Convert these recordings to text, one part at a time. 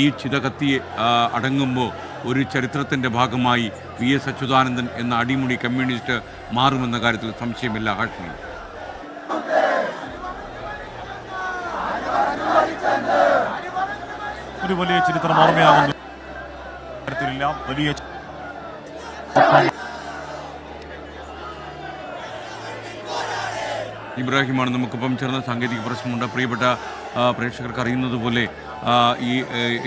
ഈ ചിതകത്തി അടങ്ങുമ്പോൾ ഒരു ചരിത്രത്തിന്റെ ഭാഗമായി വി എസ് അച്യുതാനന്ദൻ എന്ന അടിമുടി കമ്മ്യൂണിസ്റ്റ് മാറുമെന്ന കാര്യത്തിൽ സംശയമില്ല ഹാഷ്മി. ഒരു വലിയ ചരിത്രം ഓർമ്മയാകുന്നു. കാര്യത്തിലില്ല വലിയ ഇബ്രാഹിമാണ് നമുക്കിപ്പം ചേർന്ന സാങ്കേതിക പ്രശ്നമുണ്ട്. പ്രിയപ്പെട്ട പ്രേക്ഷകർക്ക് അറിയുന്നത് പോലെ ഈ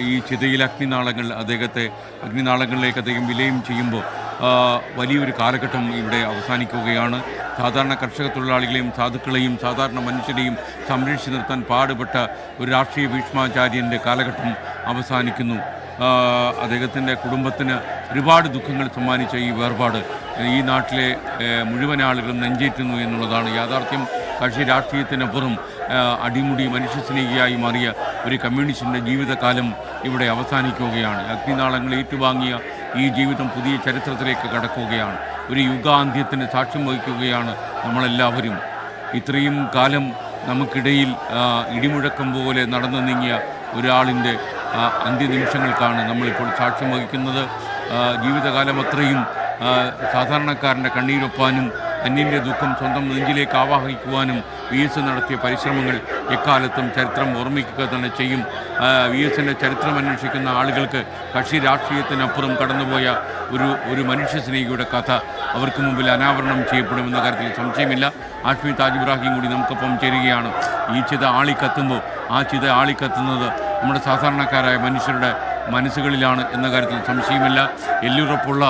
ഈ ചിതയിൽ അഗ്നിനാളങ്ങൾ അദ്ദേഹത്തെ അഗ്നിനാളങ്ങളിലേക്ക് അദ്ദേഹം വിലയും ചെയ്യുമ്പോൾ വലിയൊരു കാലഘട്ടം ഇവിടെ അവസാനിക്കുകയാണ്. സാധാരണ കർഷക തൊഴിലാളികളെയും സാധുക്കളെയും സാധാരണ മനുഷ്യരെയും സംരക്ഷിച്ചു നിർത്താൻ പാടുപെട്ട ഒരു രാഷ്ട്രീയ ഭീഷ്മാചാര്യന്റെ കാലഘട്ടം അവസാനിക്കുന്നു. അദ്ദേഹത്തിന്റെ കുടുംബത്തിന് ഒരുപാട് ദുഃഖങ്ങൾ സമ്മാനിച്ച ഈ വേർപാട് ഈ നാട്ടിലെ മുഴുവൻ ആളുകളും നെഞ്ചേറ്റുന്നു എന്നുള്ളതാണ് യാഥാർത്ഥ്യം. കക്ഷി രാഷ്ട്രീയത്തിനപ്പുറം അടിമുടി മനുഷ്യസ്നേഹിയായി മാറിയ ഒരു കമ്മ്യൂണിസ്റ്റിന്റെ ജീവിതകാലം ഇവിടെ അവസാനിക്കുകയാണ്. അഗ്നിനാളങ്ങൾ ഏറ്റുവാങ്ങിയ ഈ ജീവിതം പുതിയ ചരിത്രത്തിലേക്ക് കടക്കുകയാണ്. ഒരു യുഗാന്ത്യത്തിന് സാക്ഷ്യം വഹിക്കുകയാണ് നമ്മളെല്ലാവരും. ഇത്രയും കാലം നമുക്കിടയിൽ ഇടിമുഴക്കം പോലെ നടന്നു നീങ്ങിയ ഒരാളിന്റെ അന്ത്യനിമിഷങ്ങൾക്കാണ് നമ്മളിപ്പോൾ സാക്ഷ്യം വഹിക്കുന്നത്. ജീവിതകാലം അത്രയും സാധാരണക്കാരന്റെ കണ്ണീരൊപ്പാനും അന്യന്റെ ദുഃഖം സ്വന്തം നെഞ്ചിലേക്ക് ആവാഹിക്കുവാനും വി എസ് നടത്തിയ പരിശ്രമങ്ങൾ എക്കാലത്തും ചരിത്രം ഓർമ്മിക്കുക തന്നെ ചെയ്യും. വി എസിന്റെ ചരിത്രം അന്വേഷിക്കുന്ന ആളുകൾക്ക് കക്ഷി രാഷ്ട്രീയത്തിനപ്പുറം കടന്നുപോയ ഒരു ഒരു മനുഷ്യസ്നേഹിയുടെ കഥ അവർക്ക് മുമ്പിൽ അനാവരണം ചെയ്യപ്പെടുമെന്ന കാര്യത്തിൽ സംശയമില്ല. ആഷ്മി താജ് ഇബ്രാഹിം കൂടി നമുക്കൊപ്പം ചേരുകയാണ്. ഈ ചിത ആളി ആളിക്കത്തുമ്പോൾ ആ ചിത ആളി കത്തുന്നത് നമ്മുടെ സാധാരണക്കാരായ മനുഷ്യരുടെ മനസ്സുകളിലാണ് എന്ന കാര്യത്തിൽ സംശയമില്ല. എല്ലുറപ്പുള്ള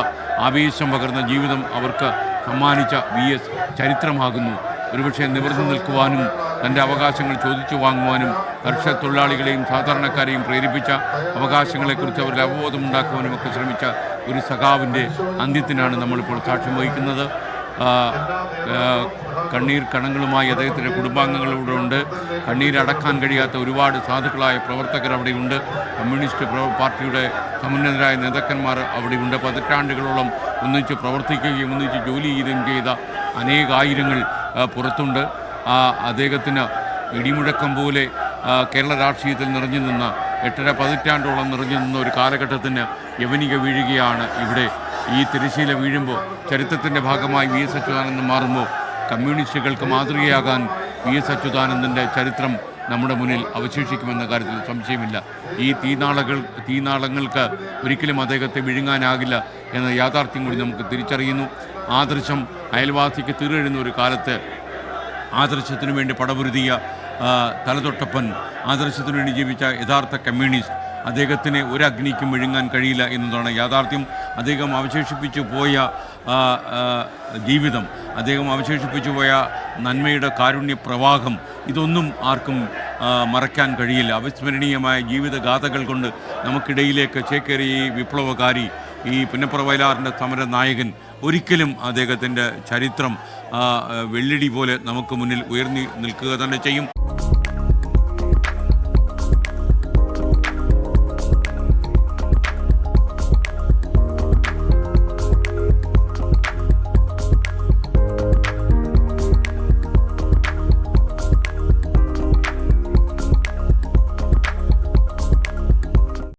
ആവേശം പകർന്ന ജീവിതം അവർക്ക് സമ്മാനിച്ച വി എസ് ചരിത്രമാകുന്നു. ഒരുപക്ഷെ നിവർന്നു നിൽക്കുവാനും തന്റെ അവകാശങ്ങൾ ചോദിച്ചു വാങ്ങുവാനും കർഷക തൊഴിലാളികളെയും സാധാരണക്കാരെയും പ്രേരിപ്പിച്ച അവകാശങ്ങളെക്കുറിച്ച് അവരുടെ അവബോധമുണ്ടാക്കുവാനും ഒക്കെ ശ്രമിച്ച ഒരു സഖാവിന്റെ അന്ത്യത്തിനാണ് നമ്മളിപ്പോൾ സാക്ഷ്യം വഹിക്കുന്നത്. കണ്ണീർ കണങ്ങളുമായി അദ്ദേഹത്തിന്റെ കുടുംബാംഗങ്ങൾ ഇവിടെ ഉണ്ട് കണ്ണീരടക്കാൻ കഴിയാത്ത ഒരുപാട് സാധുക്കളായ പ്രവർത്തകർ അവിടെയുണ്ട്. കമ്മ്യൂണിസ്റ്റ് പാർട്ടിയുടെ സമുന്നതരായ നേതാക്കന്മാർ അവിടെയുണ്ട്. പതിറ്റാണ്ടുകളോളം ഒന്നിച്ച് പ്രവർത്തിക്കുകയും ഒന്നിച്ച് ജോലി ചെയ്യുകയും ചെയ്ത അനേകായിരങ്ങൾ പുറത്തുണ്ട്. ആ, അദ്ദേഹത്തിന് ഇടിമുഴക്കം പോലെ കേരള രാഷ്ട്രീയത്തിൽ നിറഞ്ഞു നിന്ന എട്ടര പതിറ്റാണ്ടോളം നിറഞ്ഞു നിന്ന ഒരു കാലഘട്ടത്തിന് യവനിക വീഴുകയാണ് ഇവിടെ. ഈ തിരശ്ശീല വീഴുമ്പോൾ ചരിത്രത്തിന്റെ ഭാഗമായി വി എസ് അച്യുതാനന്ദൻ മാറുമ്പോൾ കമ്മ്യൂണിസ്റ്റുകൾക്ക് മാതൃകയാകാൻ വി എസ് അച്യുതാനന്ദന്റെ ചരിത്രം നമ്മുടെ മുന്നിൽ അവശേഷിക്കുമെന്ന കാര്യത്തിൽ സംശയമില്ല. ഈ തീനാളകൾ തീനാളങ്ങൾക്ക് ഒരിക്കലും അദ്ദേഹത്തെ വിഴുങ്ങാനാകില്ല എന്ന യാഥാർത്ഥ്യം കൂടി നമുക്ക് തിരിച്ചറിയുന്നു. ആദർശം അയൽവാസിക്ക് തീരെഴുന്ന ഒരു കാലത്ത് ആദർശത്തിനു വേണ്ടി പടപുരുതിയ തലതൊട്ടപ്പൻ ആദർശത്തിനു വേണ്ടി ജീവിച്ച യഥാർത്ഥ കമ്മ്യൂണിസ്റ്റ് അദ്ദേഹത്തിന് ഒരു അഗ്നിക്കും വിഴുങ്ങാൻ കഴിയില്ല എന്നതാണ് യാഥാർത്ഥ്യം. അദ്ദേഹം അവശേഷിപ്പിച്ചു പോയ ജീവിതം അദ്ദേഹം അവശേഷിപ്പിച്ചു പോയ നന്മയുടെ കാരുണ്യ പ്രവാഹം ഇതൊന്നും ആർക്കും മറക്കാൻ കഴിയില്ല. അവിസ്മരണീയമായ ജീവിതഗാഥകൾ കൊണ്ട് നമുക്കിടയിലേക്ക് ചേക്കേറിയ ഈ വിപ്ലവകാരി ഈ പുന്നപ്പുറ വയലാറിന്റെ സമര നായകൻ ഒരിക്കലും അദ്ദേഹത്തിന്റെ ചരിത്രം വെള്ളിടി പോലെ നമുക്ക് മുന്നിൽ ഉയർന്നു നിൽക്കുക തന്നെ ചെയ്യും.